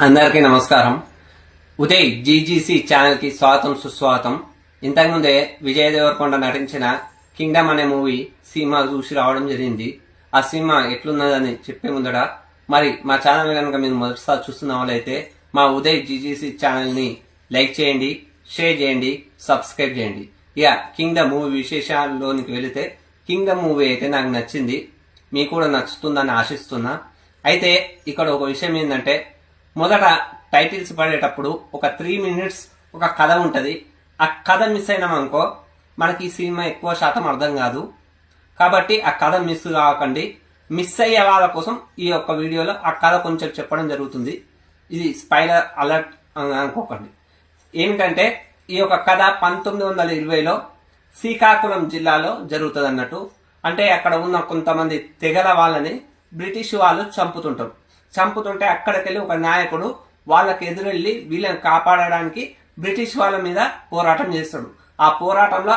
అందరికీ నమస్కారం. ఉదయ్ జీజీసీ ఛానల్కి స్వాగతం సుస్వాగతం. ఇంతకుముందే విజయ్ దేవరకొండ నటించిన కింగ్డమ్ అనే మూవీ సినిమా చూసి రావడం జరిగింది. ఆ సినిమా ఎట్లున్నదని చెప్పే ముందట మరి మా ఛానల్ కనుక మీరు మొదటిసారి చూస్తున్న వాళ్ళైతే మా ఉదయ్ జీజీసీ ఛానల్ని లైక్ చేయండి షేర్ చేయండి సబ్స్క్రైబ్ చేయండి. ఇక కింగ్డమ్ మూవీ విశేషాల్లోనికి వెళితే కింగ్డమ్ మూవీ అయితే నాకు నచ్చింది. మీకు కూడా నచ్చుతుందని ఆశిస్తున్నా. అయితే ఇక్కడ ఒక విషయం ఏంటంటే మొదట టైటిల్స్ పడేటప్పుడు ఒక త్రీ మినిట్స్ ఒక కథ ఉంటుంది. ఆ కథ మిస్ అయినామనుకో మనకి ఈ సినిమా ఎక్కువ శాతం అర్థం కాదు. కాబట్టి ఆ కథ మిస్ కాకండి. మిస్ అయ్యే వాళ్ళ కోసం ఈ యొక్క వీడియోలో ఆ కథ కొంచెం చెప్పడం జరుగుతుంది. ఇది స్పైలర్ అలర్ట్ అని అనుకోకండి. ఏమిటంటే ఈ యొక్క కథ పంతొమ్మిది వందల ఇరవైలో శ్రీకాకుళం జిల్లాలో జరుగుతుంది అన్నట్టు అంటే అక్కడ ఉన్న కొంతమంది తెగల వాళ్ళని బ్రిటిష్ వాళ్ళు చంపుతుంటారు. చంపుతుంటే అక్కడికెళ్ళి ఒక నాయకుడు వాళ్ళకి ఎదురెళ్ళి వీళ్ళని కాపాడడానికి బ్రిటిష్ వాళ్ళ మీద పోరాటం చేస్తాడు. ఆ పోరాటంలో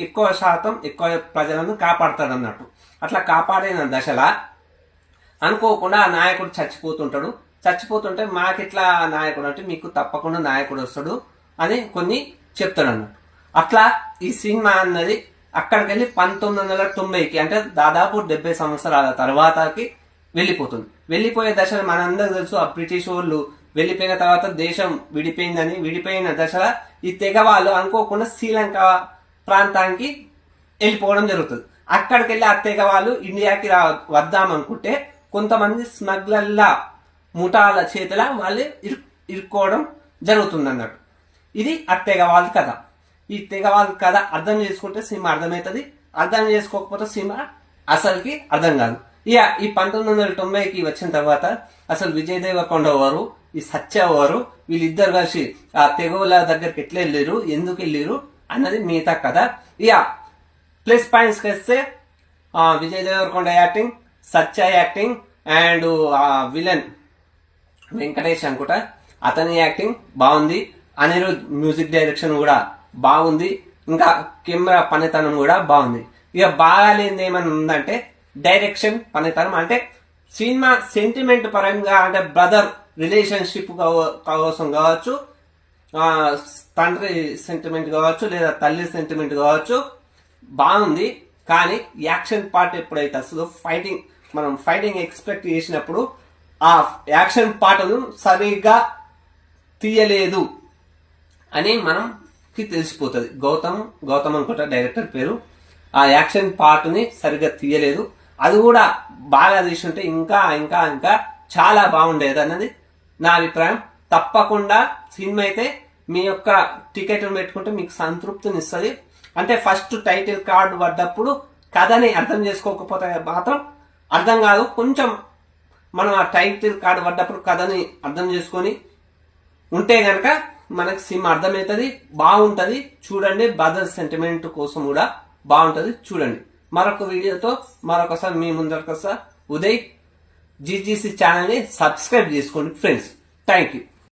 ఎక్కువ శాతం ఎక్కువ ప్రజలను కాపాడతాడు అన్నట్టు అట్లా కాపాడిన దశలా అనుకోకుండా ఆ నాయకుడు చచ్చిపోతుంటాడు. చచ్చిపోతుంటే మాకిట్లా నాయకుడు అంటే మీకు తప్పకుండా నాయకుడు వస్తాడు అని కొన్ని చెప్తాడు అన్నట్టు అట్లా ఈ సినిమా అన్నది అక్కడికి వెళ్ళి పంతొమ్మిది వందల తొంభైకి అంటే దాదాపు డెబ్బై సంవత్సరాల తర్వాతకి వెళ్ళిపోతుంది. వెళ్ళిపోయే దశలో మనందరూ తెలుసు. ఆ బ్రిటిష్ వాళ్ళు వెళ్ళిపోయిన తర్వాత దేశం విడిపోయిందని విడిపోయిన దశలో ఈ తెగ వాళ్ళు అనుకోకుండా శ్రీలంక ప్రాంతానికి వెళ్ళిపోవడం జరుగుతుంది. అక్కడికి వెళ్ళి ఆ తెగ వాళ్ళు ఇండియాకి రా వద్దామనుకుంటే కొంతమంది స్మగ్లర్ల ముఠాల చేతుల వాళ్ళు ఇరు ఇరుక్కోవడం జరుగుతుంది అన్నట్టు ఇది ఆ తెగ వాళ్ళ కథ. ఈ తెగ వాళ్ళ కథ అర్థం చేసుకుంటే సినిమా అర్థమవుతుంది. అర్థం చేసుకోకపోతే సినిమా అసలుకి అర్థం కాదు. ఇక ఈ పంతొమ్మిది వందల తొంభైకి వచ్చిన తర్వాత అసలు విజయ్ దేవరకొండ వారు ఈ సత్య వారు వీళ్ళిద్దరు కలిసి ఆ తెగవుల దగ్గరికి ఎట్లా వెళ్ళారు ఎందుకు వెళ్ళారు అన్నది మిగతా కథ. ఇక ప్లస్ పాయింట్స్ వస్తే Vijay Deverakonda acting Satya acting and villain Venkatesh అనుకుంటా. అతని యాక్టింగ్ బాగుంది. అనిరుద్ మ్యూజిక్ డైరెక్షన్ కూడా బాగుంది. ఇంకా కెమెరా పనితనం కూడా బాగుంది. ఇక బాగాలేనిది ఏమైనా ఉందంటే డైరెక్షన్ పనితనం అంటే సినిమా సెంటిమెంట్ పరంగా అంటే బ్రదర్ రిలేషన్షిప్ కోసం కావచ్చు తండ్రి సెంటిమెంట్ కావచ్చు లేదా తల్లి సెంటిమెంట్ కావచ్చు బాగుంది. కానీ యాక్షన్ పార్ట్ ఎప్పుడైతే వస్తుందో ఫైటింగ్ మనం ఫైటింగ్ ఎక్స్పెక్ట్ చేసినప్పుడు ఆ యాక్షన్ పాటను సరిగ్గా తీయలేదు అని మనకి తెలిసిపోతుంది. గౌతమ్ గౌతమ్ అనుకుంటా డైరెక్టర్ పేరు. ఆ యాక్షన్ పార్ట్ని సరిగ్గా తీయలేదు. అది కూడా బాగా తీసుంటే ఇంకా ఇంకా ఇంకా చాలా బాగుండేది. అన్నది నా అభిప్రాయం. తప్పకుండా సినిమా అయితే మీ యొక్క టికెట్ పెట్టుకుంటే మీకు సంతృప్తిని ఇస్తుంది. అంటే ఫస్ట్ టైటిల్ కార్డు పడ్డప్పుడు కథని అర్థం చేసుకోకపోతే మాత్రం అర్థం కాదు. కొంచెం మనం ఆ టైటిల్ కార్డు పడ్డప్పుడు కథని అర్థం చేసుకొని ఉంటే కనుక మనకి సినిమా అర్థమవుతుంది బాగుంటుంది. చూడండి బ్రదర్ సెంటిమెంట్ కోసం కూడా బాగుంటుంది. చూడండి. మరొక వీడియోతో మరొకసారి మీ ముందరకు ఉదయ్ జీజీసీ ఛానల్ని సబ్స్క్రైబ్ చేసుకోండి ఫ్రెండ్స్ థ్యాంక్ యూ